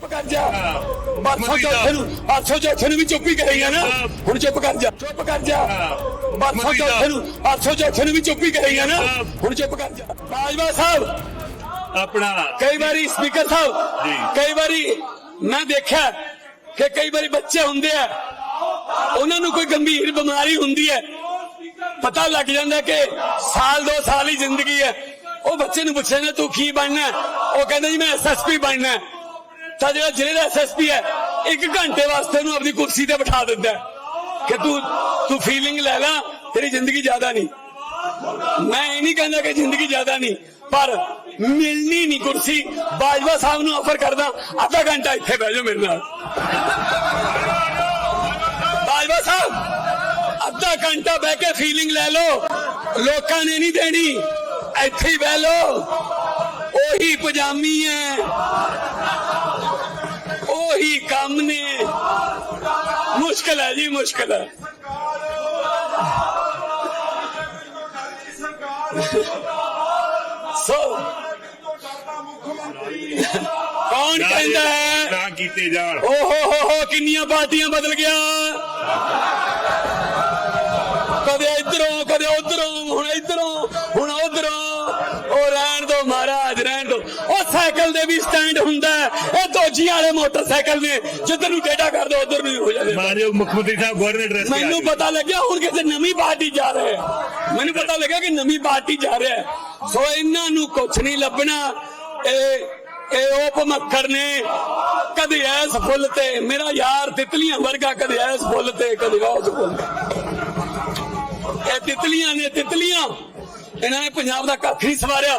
ਚੁੱਪ ਕਰ ਜਾ। ਬਾਸੋ ਚੌਥੇ ਨੂੰ ਆਸੋ ਚੌਥੇ ਨੂੰ ਵੀ ਚੁੱਪ ਹੀ ਕਰੇਗਾ ਨਾ ਹੁਣ ਚੁੱਪ ਕਰ ਜਾ ਚੁੱਪ ਕਰ ਜਾ। ਬਾਸੋ ਚੌਥੇ ਨੂੰ ਆਸੋ ਚੌਥੇ ਨੂੰ ਵੀ ਚੁੱਪ ਹੀ ਕਰੇਗਾ ਨਾ ਹੁਣ ਚੁੱਪ ਕਰ ਜਾ। ਬਾਜਵਾ ਸਾਹਿਬ। ਆਪਣਾ। ਕਈ ਵਾਰੀ ਸਪੀਕਰ ਸਾਹਿਬ ਜੀ। ਕਈ ਵਾਰੀ ਮੈਂ ਦੇਖਿਆ ਕਿ ਕਈ ਵਾਰੀ ਬੱਚੇ ਹੁੰਦੇ ਆ ਉਹਨਾਂ ਨੂੰ ਕੋਈ ਗੰਭੀਰ ਬਿਮਾਰੀ ਹੁੰਦੀ ਹੈ। ਪਤਾ ਲੱਗ ਜਾਂਦਾ ਕਿ ਸਾਲ ਦੋ ਸਾਲ ਹੀ ਜ਼ਿੰਦਗੀ ਹੈ। ਉਹ ਬੱਚੇ ਨੂੰ ਪੁੱਛਿਆ ਨਾ ਤੂੰ ਕੀ ਬਣਨਾ? ਉਹ ਕਹਿੰਦਾ ਜੀ ਮੈਂ ਐਸਐਸਪੀ ਬਣਨਾ। ਤਾਂ ਜਿਹੜਾ ਜ਼ਿਲ੍ਹੇ ਦਾ ਐਸਐਸਪੀ ਹੈ, ਇੱਕ ਘੰਟੇ ਵਾਸਤੇ ਉਹਨੂੰ ਆਪਣੀ ਕੁਰਸੀ ਤੇ ਬਿਠਾ ਦਿੰਦਾ ਹੈ ਕਿ ਤੂੰ ਤੂੰ ਫੀਲਿੰਗ ਲੈ ਲੈ, ਤੇਰੀ ਜ਼ਿੰਦਗੀ ਜ਼ਿਆਦਾ ਨਹੀਂ। ਮੈਂ ਇਹ ਨਹੀਂ ਕਹਿੰਦਾ ਕਿ ਜ਼ਿੰਦਗੀ ਜ਼ਿਆਦਾ ਨਹੀਂ, ਪਰ ਮਿਲਣੀ ਨਹੀਂ ਕੁਰਸੀ। ਬਾਜਵਾ ਸਾਹਿਬ ਨੂੰ ਆਫਰ ਕਰਦਾ, ਅੱਧਾ ਘੰਟਾ ਇੱਥੇ ਬਹਿ ਜਾਓ ਮੇਰੇ ਨਾਲ। ਬਾਜਵਾ ਸਾਹਿਬ, ਅੱਧਾ ਘੰਟਾ ਬਹਿ ਕੇ ਫੀਲਿੰਗ ਲੈ ਲਓ। ਲੋਕਾਂ ਨੇ ਨਹੀਂ ਦੇਣੀ, ਇੱਥੇ ਹੀ ਬਹਿ ਲਓ। ਉਹੀ ਪਜਾਮੀ ਹੈ। ਉਹੀ ਕੰਮ ਨੇ। ਮੁਸ਼ਕਲ ਹੈ ਜੀ ਮੁਸ਼ਕਲ ਹੈ। ਸੋ ਕੌਣ ਕਹਿੰਦਾ ਹੈ? ਨਾ ਕੀਤੇ ਜਾਣ। ਓ ਹੋ ਹੋ ਹੋ ਕਿੰਨੀਆਂ ਪਾਰਟੀਆਂ ਬਦਲ ਗਿਆ। ਕਦੇ ਇਧਰੋਂ ਕਦੇ ਉਧਰੋਂ ਹੁਣ ਇਧਰੋਂ ਹੁਣ ਉਧਰੋਂ ਉਹ ਰਹਿਣ ਦੋ ਮਹਾਰਾਜ ਰਹਿਣ ਦੋ ਉਹ ਸਾਈਕਲ ਦੇ ਵੀ ਸਟੈਂਡ ਹੁੰਦਾ ਹੈ। ਇਹ ਦੋਜੀਆਂ ਵਾਲੇ ਮੋਟਰਸਾਈਕਲ ਨੇ। ਜਿੱਧਰ ਨੂੰ ਟੇਢਾ ਕਰ ਦੋ ਉਧਰ ਨੂੰ ਹੀ ਹੋ ਜਾਂਦੇ ਮਾਨਯੋਗ ਮੁੱਖ ਮੰਤਰੀ ਸਾਹਿਬ ਗਵਰਨਰ ਐਡਰੈਸ ਮੈਨੂੰ ਪਤਾ ਲੱਗਿਆ ਹੁਣ ਕਿਸੇ ਨਵੀਂ ਪਾਰਟੀ ਜਾ ਰਹੇ ਮੈਨੂੰ ਪਤਾ ਲੱਗਿਆ ਕਿ ਨਵੀਂ ਪਾਰਟੀ ਜਾ ਰਿਹਾ ਸੋ ਇਹਨਾਂ ਨੂੰ ਕੁਝ ਨਹੀਂ ਲੱਭਣਾ। ਇਹ ਇਹ ਉਪ ਮੱਖਰ ਨੇ। ਕਦੇ ਐਸ ਫੁੱਲ ਤੇ ਮੇਰਾ ਯਾਰ ਤਿਤਲੀਆਂ ਵਰਗਾ ਕਦੇ ਐਸ ਫੁੱਲ ਤੇ ਕਦੇ ਉਸ ਫੁੱਲ ਤੇ। ਇਹ ਤਿਤਲੀਆਂ ਨੇ ਤਿਤਲੀਆਂ। ਇਹਨਾਂ ਨੇ ਪੰਜਾਬ ਦਾ ਕੱਖ ਨਹੀਂ ਸਵਾਰਿਆ।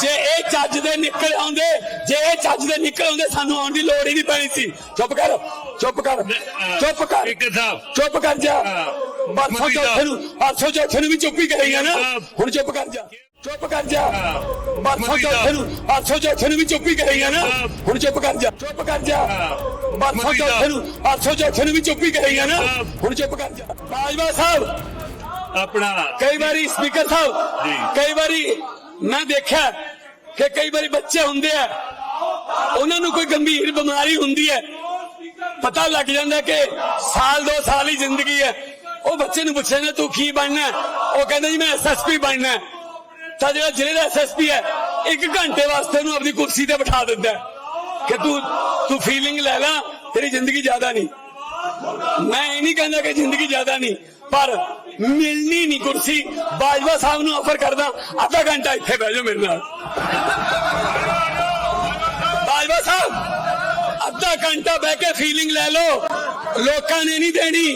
ਜੇ ਇਹ ਚੱਜ ਦੇ ਨਿਕਲ ਆਉਂਦੇ ਜੇ ਇਹ ਚੱਜ ਦੇ ਨਿਕਲ ਆਉਂਦੇ ਸਾਨੂੰ ਆਉਣ ਦੀ ਲੋੜ ਹੀ ਨਹੀਂ ਪੈਣੀ ਸੀ ਚੁੱਪ ਕਰ ਚੁੱਪ ਕਰ ਚੁੱਪ ਕਰ ਸਪੀਕਰ ਸਾਹਿਬ ਚੁੱਪ ਕਰ ਜਾ ਮੰਤਰੀ ਚੌਥੇ। ਨੂੰ ਆਸੋ ਚੌਥੇ ਨੂੰ ਵੀ ਚੁੱਪ ਹੀ ਕਰੇਗਾ ਨਾ। ਹੁਣ ਚੁੱਪ ਕਰ ਜਾ ਚੁੱਪ ਕਰ ਜਾ ਮੰਤਰੀ ਚੌਥੇ। ਨੂੰ ਆਸੋ ਚੌਥੇ ਨੂੰ ਵੀ ਚੁੱਪ ਹੀ ਕਰੇਗਾ ਨਾ। ਹੁਣ ਚੁੱਪ ਕਰ ਜਾ ਚੁੱਪ ਕਰ ਜਾ ਮੰਤਰੀ ਚੌਥੇ। ਨੂੰ ਆਸੋ ਚੌਥੇ ਨੂੰ ਵੀ ਚੁੱਪ ਹੀ ਕਰੇਗਾ ਨਾ। ਹੁਣ ਚੁੱਪ ਕਰ ਜਾ ਬਾਜਵਾ ਸਾਹਿਬ ਆਪਣਾ ਕਈ ਵਾਰੀ ਸਪੀਕਰ ਸਾਹਿਬ ਜੀ। ਕਈ ਵਾਰੀ ਮੈਂ ਦੇਖਿਆ ਕਿ ਕਈ ਵਾਰੀ ਬੱਚੇ ਹੁੰਦੇ ਆ, ਉਹਨਾਂ ਨੂੰ ਕੋਈ ਗੰਭੀਰ ਬਿਮਾਰੀ ਹੁੰਦੀ ਹੈ। ਪਤਾ ਲੱਗ ਜਾਂਦਾ ਕਿ ਸਾਲ ਦੋ ਸਾਲ ਹੀ ਜ਼ਿੰਦਗੀ ਹੈ। ਉਹ ਬੱਚੇ ਨੂੰ ਪੁੱਛਿਆ ਨਾ ਤੂੰ ਕੀ ਬਣਨਾ ਉਹ ਕਹਿੰਦਾ, ਜੀ, ਮੈਂ ਐਸਐਸਪੀ ਬਣਨਾ ਤਾਂ ਜਿਹੜਾ ਜ਼ਿਲ੍ਹੇ ਦਾ ਐਸਐਸਪੀ ਹੈ, ਇੱਕ ਘੰਟੇ ਵਾਸਤੇ ਉਹਨੂੰ ਆਪਣੀ ਕੁਰਸੀ ਤੇ ਬਿਠਾ ਦਿੰਦਾ ਕਿ ਤੂੰ ਤੂੰ ਫੀਲਿੰਗ ਲੈ ਲੈ, ਤੇਰੀ ਜ਼ਿੰਦਗੀ ਜ਼ਿਆਦਾ ਨਹੀਂ। ਮੈਂ ਇਹ ਨਹੀਂ ਕਹਿੰਦਾ ਕਿ ਜ਼ਿੰਦਗੀ ਜ਼ਿਆਦਾ ਨਹੀਂ। ਪਰ ਮਿਲਣੀ ਨਹੀਂ ਕੁਰਸੀ ਬਾਜਵਾ ਸਾਹਿਬ ਨੂੰ ਆਫਰ ਕਰਦਾ ਅੱਧਾ ਘੰਟਾ ਇੱਥੇ ਬਹਿ ਜਾਓ ਮੇਰੇ ਨਾਲ ਬਾਜਵਾ ਸਾਹਿਬ ਅੱਧਾ ਘੰਟਾ ਬਹਿ ਕੇ ਫੀਲਿੰਗ ਲੈ ਲਓ ਲੋਕਾਂ ਨੇ ਨਹੀਂ ਦੇਣੀ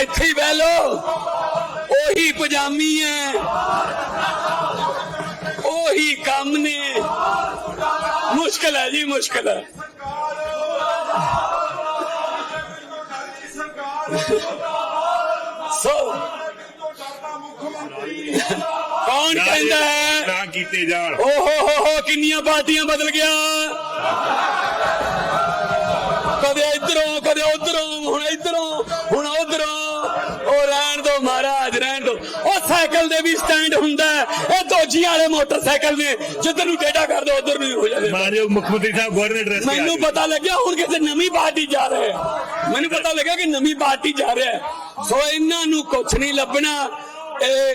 ਇੱਥੇ ਹੀ ਬਹਿ ਲਓ ਉਹੀ ਪਜਾਮੀ ਹੈ ਉਹੀ ਕੰਮ ਨੇ ਮੁਸ਼ਕਲ ਹੈ ਜੀ ਮੁਸ਼ਕਲ ਹੈ ਕੌਣ ਕਹਿੰਦਾ ਹੈ? ਨਾ ਕੀਤੇ ਜਾਣ। ਓ ਹੋ ਹੋ ਹੋ ਕਿੰਨੀਆਂ ਪਾਰਟੀਆਂ ਬਦਲ ਗਿਆ? ਕਦੇ ਇਧਰੋਂ ਕਦੇ ਉਧਰੋਂ ਹੁਣ ਇਧਰੋਂ ਹੁਣ ਉਧਰੋਂ। ਉਹ ਰਹਿਣ ਦੋ ਮਹਾਰਾਜ ਰਹਿਣ ਦੋ। ਉਹ ਸਾਈਕਲ ਦੇ ਵੀ ਸਟੈਂਡ ਹੁੰਦਾ। ਇਹ ਦੋਜੀਆਂ ਵਾਲੇ ਮੋਟਰਸਾਈਕਲ ਨੇ ਜਿੱਧਰ ਨੂੰ ਟੇਢਾ ਕਰ ਦੋ ਉਧਰ ਨੂੰ ਹੀ ਜਾਂਦੇ। ਮਾਨਯੋਗ ਮੁੱਖ ਮੰਤਰੀ ਸਾਹਿਬ ਗਵਰਨਰ ਐਡਰੈਸ ਮੈਨੂੰ ਪਤਾ ਲੱਗਿਆ ਹੁਣ ਕਿਸੇ ਨਵੀਂ ਪਾਰਟੀ ਜਾ ਰਹੇ ਮੈਨੂੰ ਪਤਾ ਲੱਗਿਆ ਕਿ ਨਵੀਂ ਪਾਰਟੀ ਜਾ ਰਿਹਾ ਸੋ ਇਹਨਾਂ ਨੂੰ ਕੁਝ ਨਹੀਂ ਲੱਭਣਾ। ਇਹ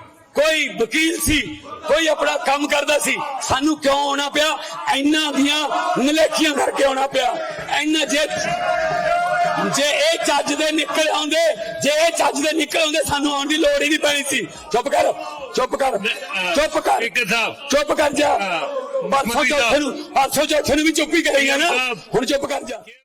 ਕੋਈ ਵਕੀਲ ਸੀ ਕੋਈ ਆਪਣਾ ਕੰਮ ਕਰਦਾ ਸੀ ਸਾਨੂੰ ਕਿਉਂ ਆਉਣਾ ਪਿਆ? ਇੰਨਾ ਦੀਆਂ ਨਲੇਖੀਆਂ ਕਰਕੇ ਆਉਣਾ ਪਿਆ। ਇੰਨਾ ਜੇ ਜੇ ਇਹ ਚੱਜ ਦੇ ਨਿਕਲ ਆਉਂਦੇ ਜੇ ਇਹ ਚੱਜ ਦੇ ਨਿਕਲ ਆਉਂਦੇ ਸਾਨੂੰ ਆਉਣ ਦੀ ਲੋੜ ਹੀ ਨਹੀਂ ਪੈਣੀ ਸੀ। ਚੁੱਪ ਕਰ ਚੁੱਪ ਕਰ ਚੁੱਪ ਕਰ। ਚੁੱਪ ਕਰ ਜਾ। ਪਰਸੋਂ ਚੌਥੇ ਨੂੰ ਪਰਸੋਂ ਚੌਥੇ ਨੂੰ ਵੀ ਚੁੱਪ ਹੀ ਕਰੇਗਾ ਨਾ। ਹੁਣ ਚੁੱਪ ਕਰ ਜਾ।